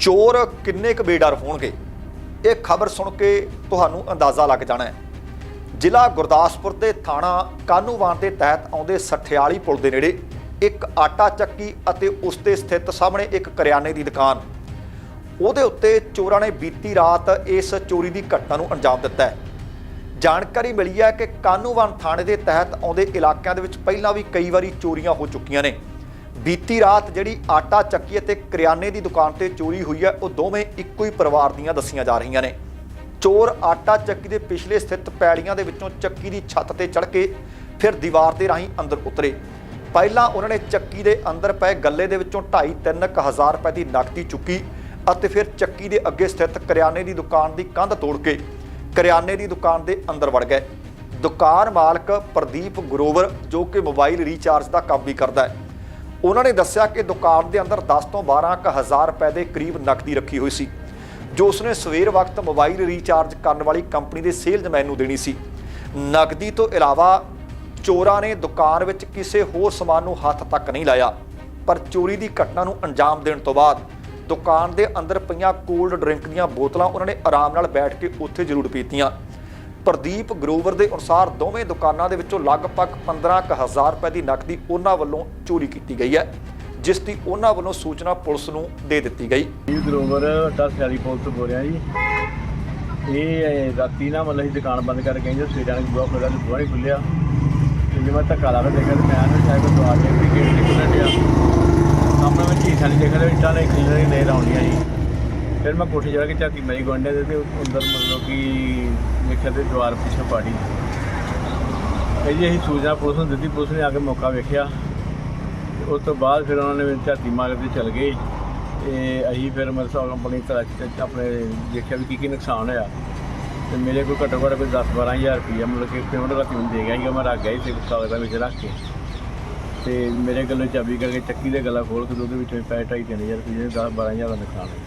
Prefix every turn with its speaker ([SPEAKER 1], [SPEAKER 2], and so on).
[SPEAKER 1] ਚੋਰ ਕਿੰਨੇ ਕੁ ਬੇਡਰ ਹੋਣਗੇ? ਇਹ ਖਬਰ ਸੁਣ ਕੇ ਤੁਹਾਨੂੰ ਅੰਦਾਜ਼ਾ ਲੱਗ ਜਾਣਾ ਹੈ। ਜ਼ਿਲ੍ਹਾ ਗੁਰਦਾਸਪੁਰ ਦੇ ਥਾਣਾ ਕਾਨੂੰਵਾਨ ਦੇ ਤਹਿਤ ਆਉਂਦੇ ਸਠਿਆਲੀ ਪੁਲ ਦੇ ਨੇੜੇ ਇੱਕ ਆਟਾ ਚੱਕੀ ਅਤੇ ਉਸ ਤੇ ਸਥਿਤ ਸਾਹਮਣੇ ਇੱਕ ਕਰਿਆਨੇ ਦੀ ਦੁਕਾਨ। ਉਹਦੇ ਉੱਤੇ ਚੋਰਾਂ ਨੇ ਬੀਤੀ ਰਾਤ ਇਸ ਚੋਰੀ ਦੀ ਘਟਨਾ ਨੂੰ ਅੰਜਾਮ ਦਿੱਤਾ ਹੈ। ਜਾਣਕਾਰੀ ਮਿਲੀ ਹੈ ਕਿ ਕਾਨੂੰਵਾਨ ਥਾਣੇ ਦੇ ਤਹਿਤ ਆਉਂਦੇ ਇਲਾਕਿਆਂ ਦੇ ਵਿੱਚ ਪਹਿਲਾਂ ਵੀ ਕਈ ਵਾਰੀ ਚੋਰੀਆਂ ਹੋ ਚੁੱਕੀਆਂ ਨੇ। ਬੀਤੀ ਰਾਤ ਜਿਹੜੀ ਆਟਾ ਚੱਕੀ ਅਤੇ ਕਰਿਆਨੇ ਦੀ ਦੁਕਾਨ ਤੇ ਚੋਰੀ ਹੋਈ ਹੈ, ਉਹ ਦੋਵੇਂ ਇੱਕੋ ਹੀ ਪਰਿਵਾਰ ਦੀਆਂ ਦੱਸੀਆਂ ਜਾ ਰਹੀਆਂ ਨੇ। ਚੋਰ ਆਟਾ ਚੱਕੀ ਦੇ ਪਿਛਲੇ ਸਥਿਤ ਪੈੜੀਆਂ ਦੇ ਵਿੱਚੋਂ ਚੱਕੀ ਦੀ ਛੱਤ ਤੇ ਚੜ੍ਹ ਕੇ ਫਿਰ ਦੀਵਾਰ ਦੇ ਰਾਹੀਂ ਅੰਦਰ ਉਤਰੇ। ਪਹਿਲਾਂ ਉਹਨਾਂ ਨੇ ਚੱਕੀ ਦੇ ਅੰਦਰ ਪਏ ਗੱਲੇ ਦੇ ਵਿੱਚੋਂ 2.5 ਹਜ਼ਾਰ ਰੁਪਏ ਦੀ ਨਕਦੀ ਚੁੱਕੀ ਅਤੇ ਫਿਰ ਚੱਕੀ ਦੇ ਅੱਗੇ ਸਥਿਤ ਕਰਿਆਨੇ ਦੀ ਦੁਕਾਨ ਦੀ ਕੰਧ ਤੋੜ ਕੇ ਕਰਿਆਨੇ ਦੀ ਦੁਕਾਨ ਦੇ ਅੰਦਰ ਵੜ ਗਏ। ਦੁਕਾਨ ਮਾਲਕ ਪ੍ਰਦੀਪ ਗਰੋਵਰ, ਜੋ ਕਿ ਮੋਬਾਈਲ ਰੀਚਾਰਜ ਦਾ ਕੰਮ ਵੀ ਕਰਦਾ ਹੈ ਉਹਨਾਂ ਨੇ ਦੱਸਿਆ ਕਿ ਦੁਕਾਨ ਦੇ ਅੰਦਰ 10 ਤੋਂ 12 ਕੁ ਹਜ਼ਾਰ ਰੁਪਏ ਦੇ ਕਰੀਬ ਨਕਦੀ ਰੱਖੀ ਹੋਈ ਸੀ, ਜੋ ਉਸਨੇ ਸਵੇਰ ਵਕਤ ਮੋਬਾਈਲ ਰੀਚਾਰਜ ਕਰਨ ਵਾਲੀ ਕੰਪਨੀ ਦੇ ਸੇਲਜ਼ਮੈਨ ਨੂੰ ਦੇਣੀ ਸੀ। ਨਕਦੀ ਤੋਂ ਇਲਾਵਾ ਚੋਰਾਂ ਨੇ ਦੁਕਾਨ ਵਿੱਚ ਕਿਸੇ ਹੋਰ ਸਮਾਨ ਨੂੰ ਹੱਥ ਤੱਕ ਨਹੀਂ ਲਾਇਆ, ਪਰ ਚੋਰੀ ਦੀ ਘਟਨਾ ਨੂੰ ਅੰਜਾਮ ਦੇਣ ਤੋਂ ਬਾਅਦ ਦੁਕਾਨ ਦੇ ਅੰਦਰ ਪਈਆਂ ਕੋਲਡ ਡਰਿੰਕ ਦੀਆਂ ਬੋਤਲਾਂ ਉਹਨਾਂ ਨੇ ਆਰਾਮ ਨਾਲ ਬੈਠ ਕੇ ਉੱਥੇ ਜ਼ਰੂਰ ਪੀਤੀਆਂ। ਪ੍ਰਦੀਪ ਗਰੋਵਰ ਦੇ ਅਨੁਸਾਰ ਦੋਵੇਂ ਦੁਕਾਨਾਂ ਦੇ ਵਿੱਚੋਂ ਲਗਭਗ 15000 ਰੁਪਏ ਦੀ ਨਕਦੀ ਉਹਨਾਂ ਵੱਲੋਂ ਚੋਰੀ ਕੀਤੀ ਗਈ ਹੈ, ਜਿਸ ਦੀ ਉਹਨਾਂ ਵੱਲੋਂ ਸੂਚਨਾ ਪੁਲਿਸ ਨੂੰ ਦੇ ਦਿੱਤੀ ਗਈ।
[SPEAKER 2] ਜੀ ਗਰੋਵਰ ਦਸ ਹਜ਼ਾਰੀ ਤੋਂ ਬੋਲ ਰਿਹਾ ਜੀ। ਇਹ ਰਾਤੀ ਨਾ ਮਤਲਬ ਅਸੀਂ ਦੁਕਾਨ ਬੰਦ ਕਰਕੇ ਗਏ ਜੀ ਸਵੇਰਾਂ ਨੂੰ ਬੁਆ ਖੋਲ੍ਹਿਆ ਤੇ ਬੁਆ ਨਹੀਂ ਖੁੱਲਿਆ ਤੇ ਜੇ ਮੈਂ ਧੱਕਾ ਲਾ ਕੇ ਦੇਖਿਆ ਤੇ ਮੈਂ ਨਾ ਸ਼ਾਇਦ ਦਵਾ ਕੇ ਵੀ ਗੇਟ ਨਹੀਂ ਖੁੱਲ੍ਹਣ ਡਿਆ। ਸਾਹਮਣੇ ਮੈਂ ਝੀਠਾਂ ਨਹੀਂ ਦੇਖਿਆ ਇੱਟਾਂ ਨੇ ਖਿਲਰੇ ਨਹੀਂ ਲਾਉਣੀਆਂ ਜੀ। ਫਿਰ ਮੈਂ ਕੋਠੇ ਚੜ੍ਹ ਕੇ ਝਾਤੀ ਮਾਰੀ, ਗੁਆਂਢੀਆਂ ਦੇ ਤੇ ਅੰਦਰ ਮਤਲਬ ਕਿ ਦੇਖਿਆ ਤੇ ਦੀਵਾਰ ਪਿੱਛੇ ਪਾੜੀ। ਇਹ ਜੀ ਅਸੀਂ ਸੂਚਨਾ ਪੁਲਿਸ ਨੂੰ ਦਿੱਤੀ, ਪੁਲਿਸ ਨੇ ਆ ਕੇ ਮੌਕਾ ਵੇਖਿਆ। ਤੇ ਉਸ ਤੋਂ ਬਾਅਦ ਫਿਰ ਉਹਨਾਂ ਨੇ ਝਾਤੀ ਮਾਰ ਕੇ ਚਲ ਗਏ। ਤੇ ਅਸੀਂ ਫਿਰ ਮਤਲਬ ਆਪਣੀ ਤਲਾਸ਼ ਚ ਆਪਣੇ ਦੇਖਿਆ ਵੀ ਕੀ ਕੀ ਨੁਕਸਾਨ ਹੋਇਆ। ਤੇ ਮੇਰੇ ਕੋਲ ਘੱਟੋ ਘੱਟ ਕੋਈ 10 12000 ਰੁਪਈਆ, ਮਤਲਬ ਕਿ ਪੇਮੈਂਟ ਦਾ ਮੈਨੂੰ ਦੇ ਗਿਆ ਸੀਗਾ, ਮੈਂ ਰੱਖ ਗਿਆ ਸੀ ਕਾਗਜ਼ਾਂ ਵਿੱਚ ਰੱਖ ਕੇ। ਤੇ ਮੇਰੇ ਗੱਲੋਂ ਚਾਬੀ ਕਰਕੇ ਚੱਕੀ ਦੇ ਗਲਾ ਖੋਲ ਕੇ ਤੇ ਉਹਦੇ ਵਿੱਚੋਂ ਪੈਸੇ ਢਾਈ ਤਿੰਨ ਹਜ਼ਾਰ ਰੁਪਏ 10 12000 ਦਾ ਨੁਕਸਾਨ ਹੋਇਆ।